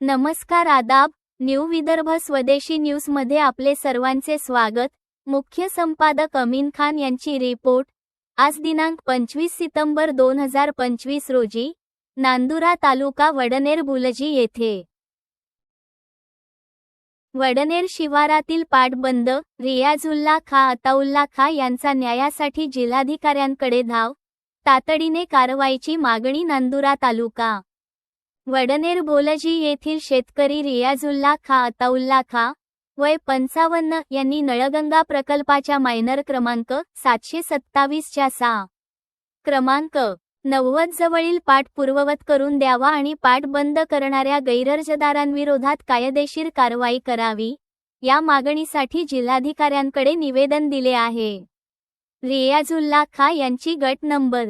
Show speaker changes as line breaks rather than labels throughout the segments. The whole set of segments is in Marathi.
नमस्कार आदाब न्यू विदर्भ स्वदेशी न्यूजमध्ये आपले सर्वांचे स्वागत. मुख्य संपादक अमीन खान यांची रिपोर्ट. आज दिनांक पंचवीस सितंबर दोन हजार पंचवीस रोजी नांदुरा तालुका वडनेर बुलजी येथे. वडनेर शिवारातील पाटबंद रियाजुल्ला खा अताउल्ला खा यांचा न्यायासाठी जिल्हाधिकाऱ्यांकडे धाव तातडीने कारवाईची मागणी नांदुरा तालुका. वडनेर भोलजी येथील शेतकरी रियाजुल्ला खा अताउल्ला खा वय पंचावन्न यांनी नळगंगा प्रकल्पाच्या मायनर क्रमांक सातशे सत्तावीसच्या सा क्रमांक नव्वद जवळील पाठ पूर्ववत करून द्यावा आणि पाठ बंद करणाऱ्या गैरर्जदारांविरोधात कायदेशीर कारवाई करावी या मागणीसाठी जिल्हाधिकाऱ्यांकडे निवेदन दिले आहे. रियाजुल्ला खा यांची गट नंबर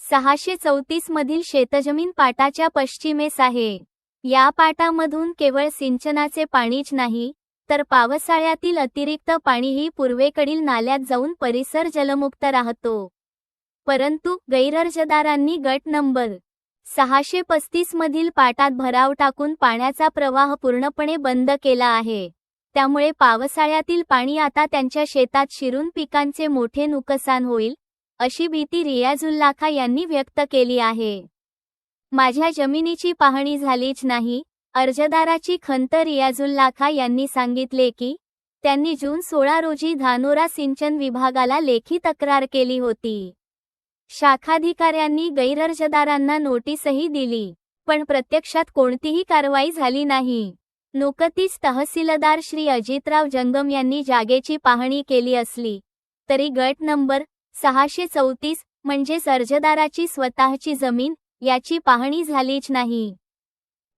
सहाशे चौतीस मधील शेतजमीन पाटाच्या पश्चिमेस आहे. या पाटामधून केवळ सिंचनाचे पाणीच नाही तर पावसाळ्यातील अतिरिक्त पाणीही पूर्वेकडील नाल्यात जाऊन परिसर जलमुक्त राहतो. परंतु गैरअर्जदारांनी गट नंबर सहाशे पस्तीस मधील पाटात भराव टाकून पाण्याचा प्रवाह पूर्णपणे बंद केला आहे. त्यामुळे पावसाळ्यातील पाणी आता त्यांच्या शेतात शिरून पिकांचे मोठे नुकसान होईल अशी भीती रियाजुल्लाखा यांनी व्यक्त केली आहे. माझ्या जमिनीची पाहणी झालीच नाही अर्जदाराची खंत रियाजुल्लाखा यांनी सांगितले की त्यांनी जून सोळा रोजी धानोरा सिंचन विभागाला लेखी तक्रार केली होती. शाखाधिकाऱ्यांनी गैरअर्जदारांना नोटीसही दिली पण प्रत्यक्षात कोणतीही कारवाई झाली नाही. नुकतीच तहसीलदार श्री अजितराव जंगम यांनी जागेची पाहणी केली असली तरी गट नंबर सहाशे चौतीस म्हणजेच अर्जदाराची स्वतःची जमीन याची पाहणी झालीच नाही.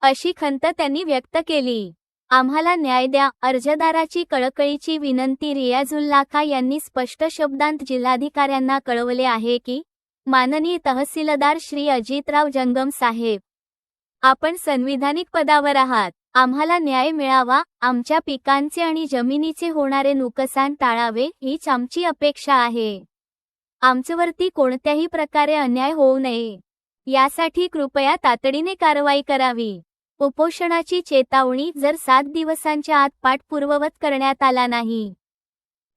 अशी खंत त्यांनी व्यक्त केली. आम्हाला न्याय द्या अर्जदाराची कळकळीची विनंती रियाजुल्लाखा यांनी स्पष्ट शब्दांत जिल्हाधिकाऱ्यांना कळवले आहे की माननीय तहसीलदार श्री अजितराव जंगम साहेब. आपण संविधानिक पदावर आहात. आम्हाला न्याय मिळावा आमच्या पिकांचे आणि जमिनीचे होणारे नुकसान टाळावे हीच आमची अपेक्षा आहे. आमच्यावरती कोणत्याही प्रकारे अन्याय होऊ नये. यासाठी कृपया तातडीने कारवाई करावी. उपोषणाची चेतावणी जर सात दिवसांच्या आत पाठ पूर्ववत करण्यात आला नाही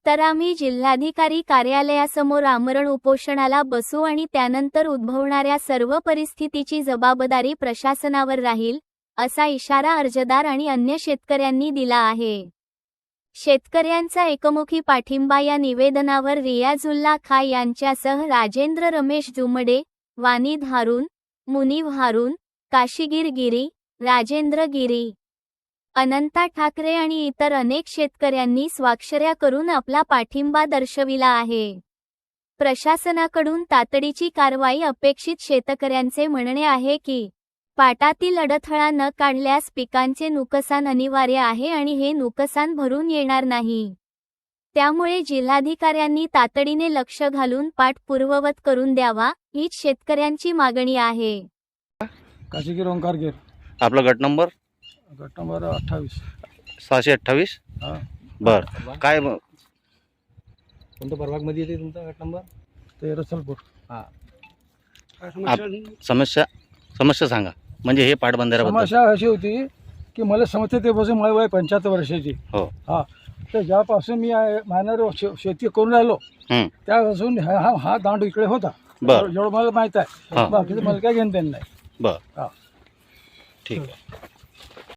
तर आम्ही जिल्हाधिकारी कार्यालयासमोर आमरण उपोषणाला बसू आणि त्यानंतर उद्भवणाऱ्या सर्व परिस्थितीची जबाबदारी प्रशासनावर राहील असा इशारा अर्जदार आणि अन्य शेतकऱ्यांनी दिला आहे. शेतकऱ्यांचा एकमुखी पाठिंबा या निवेदनावर रियाजुल्ला खा यांच्यासह राजेंद्र रमेश जुमडे वानिद हारून मुनीव हारून काशीगीर गिरी राजेंद्र गिरी. अनंता ठाकरे आणि इतर अनेक शेतकऱ्यांनी स्वाक्षऱ्या करून आपला पाठिंबा दर्शविला आहे. प्रशासनाकडून तातडीची कारवाई अपेक्षित शेतकऱ्यांचे म्हणणे आहे की पाटातील अडथळा न काढल्यास पिकांचे नुकसान अनिवार्य आहे आणि हे नुकसान भरून येणार नाही. त्यामुळे जिल्हाधिकाऱ्यांनी तातडीने लक्ष घालून पाठ पूर्ववत करून द्यावा हीच शेतकऱ्यांची मागणी आहे.
आपला गट नंबर?
गट नंबर अठ्ठावीस.
सहाशे अठ्ठावीस?
हा.
बर. काय म-
कोणत्या प्रभागमध्ये येते तुमचा गट नंबर
ते रसलपूर.
समस्या समस्या सांगा. म्हणजे हे पाटबंधाऱ्याबद्दल.
समस्या अशी होती की मला समजते ते पासून मला वय पंच्याहत्तर वर्षाची.
हो.
हा. तर ज्यापासून मी मायनर शेती करून राहिलो
हं.
त्यापासून हा हा- हा दांड इकडे होता.
बर.
एवढं मला माहीत
हा.
आहे बाकीचं मला काय घेणं देणं नाही.
बर.
हा.
ठीक आहे.